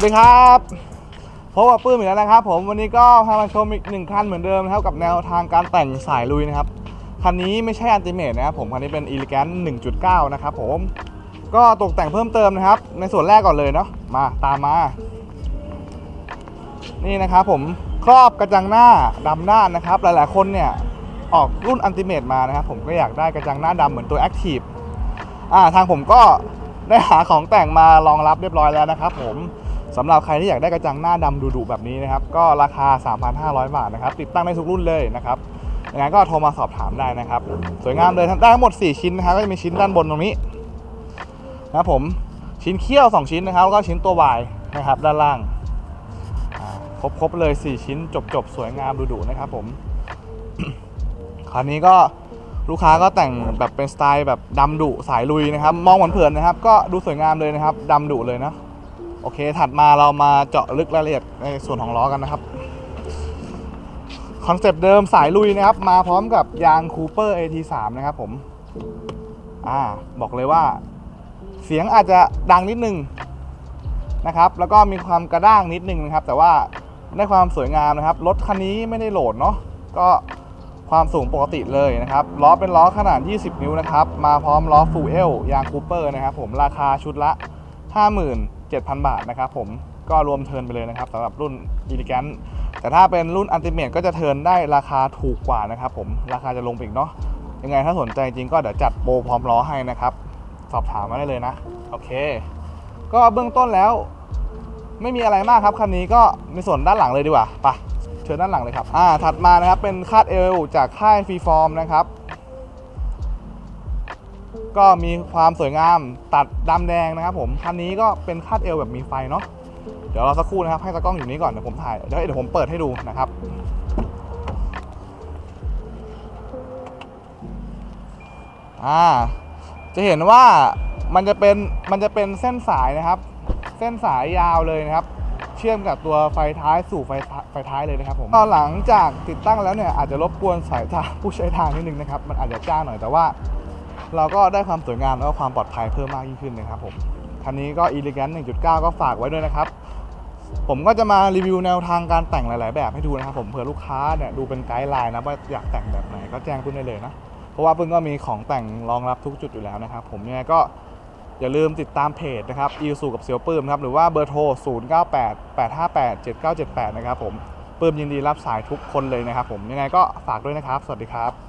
วัสดีครับพบกับปื้มอีกแล้วนะครับ ผมวันนี้ก็พามาชมอีกหนึ่งคันเหมือนเดิมนะครับกับแนวทางการแต่งสายลุยนะครับคันนี้ไม่ใช่อันติเม e นะครับผมคันนี้เป็น Elegant 1.9 นะครับผมก็ตกแต่งเพิ่มเติมนะครับ ในส่วนแรกก่อนเลยเนาะมาตามมา นี่นะครับผมครอบกระจังหน้าดำด้านนะครับ หลายๆคนเนี่ยออกรุ่นอันติเม e มานะครับผมก็อยากได้กระจังหน้าดำเหมือนตัว Active อ่าทางผมก็ได้หาของแต่งมารองรับเรียบร้อยแล้วนะครับผม สำหรับใครที่อยากได้กระจังหน้าดำดุๆแบบนี้นะครับ ก็ราคา 3,500 บาทนะครับ ติดตั้งได้ทุกรุ่นเลยนะครับยังไงก็โทรมาสอบถามได้นะครับ สวยงามเลยได้ทั้งหมด 4 ชิ้นนะครับ ก็จะมีชิ้นด้านบนตรงนี้นะครับผมชิ้นเขี้ยว 2 ชิ้นนะครับแล้วก็ชิ้นตัววายนะครับด้านล่างครบๆเลย 4 ชิ้นจบๆ สวยงามดุๆนะครับผมคราวนี้ก็ลูกค้าก็แต่งแบบเป็นสไตล์แบบดำดุสายลุยนะครับ มองเหมือนเผินนะครับ ก็ดูสวยงามเลยนะครับดำดุเลยนะ โอเค ถัดมาเรามาเจาะลึกรายละเอียดในส่วนของล้อกันนะครับ คอนเซปต์เดิมสายลุยนะครับ มาพร้อมกับยางคูเปอร์ AT3 นะครับผม อ่า บอกเลยว่า เสียงอาจจะดังนิดนึงนะครับ แล้วก็มีความกระด้างนิดนึงนะครับ แต่ว่าได้ความสวยงามนะครับ รถคันนี้ไม่ได้โหลดเนาะ ก็ความสูงปกติเลยนะครับ ล้อเป็นล้อขนาด 20 นิ้วนะครับ มาพร้อมล้อฟูเอลยางคูเปอร์นะครับผม ราคาชุดละ 57,000 บาทนะครับผมก็รวมเทินไปเลยนะครับสำหรับรุ่น e l e g a n t แต่ถ้าเป็นรุ่นอันติเม e ก็จะเทินได้ราคาถูกกว่านะครับผมราคาจะลงไปอีกเนาะยังไงถ้าสนใจจริงก็เดี๋ยวจัดโปรพร้อมล้อให้นะครับ สอบถามมาได้เลยนะ โอเค ก็เบื้องต้นแล้ว ไม่มีอะไรมากครับคันนี้ก็ในส่วนด้านหลังเลยดีกว่าไปเชิญด้านหลังเลยครับอ่าถัดมานะครับเป็นคาดเอวจากค่ายฟรีฟอร์มนะครับ ก็มีความสวยงามตัดดำแดงนะครับผมคันนี้ก็เป็นคาดเอวแบบมีไฟเนาะเดี๋ยวเราสักครู่นะครับให้ตากล้องอยู่นี้ก่อนเดี๋ยวผมถ่ายเดี๋ยวเดี๋ยวผมเปิดให้ดูนะครับอ่าจะเห็นว่ามันจะเป็นมันจะเป็นเส้นสายนะครับ เส้นสายยาวเลยนะครับ เชื่อมกับตัวไฟท้ายสู่ไฟไฟท้ายเลยนะครับผมก็หลังจากติดตั้งแล้วเนี่ยอาจจะรบกวนสายตาผู้ใช้ทางนิดนึงนะครับ มันอาจจะจ้าหน่อยแต่ว่า เราก็ได้ความสวยงามแล้วก็ความปลอดภัยเพิ่มมากยิ่งขึ้นนะครับผมคันนี้ก็ Elegant 1.9 ก็ฝากไว้ด้วยนะครับ ผมก็จะมารีวิวแนวทางการแต่งหลาย ๆ แบบให้ดูนะครับผมเผื่อลูกค้าเนี่ยดูเป็นไกด์ไลน์นะว่าอยากแต่งแบบไหนก็แจ้งปุ้นได้เลยนะ เพราะว่าปุ้นก็มีของแต่งรองรับทุกจุดอยู่แล้วนะครับ ผมยังไงก็อย่าลืมติดตามเพจนะครับอีสูกับเซียวปื้มครับหรือว่าเบอร์โทร 0 9 8 8 5 8 7 9 7 8 นะครับผมปื้มยินดีรับสายทุกคนเลยนะครับผมยังไงก็ฝากด้วยนะครับ สวัสดีครับ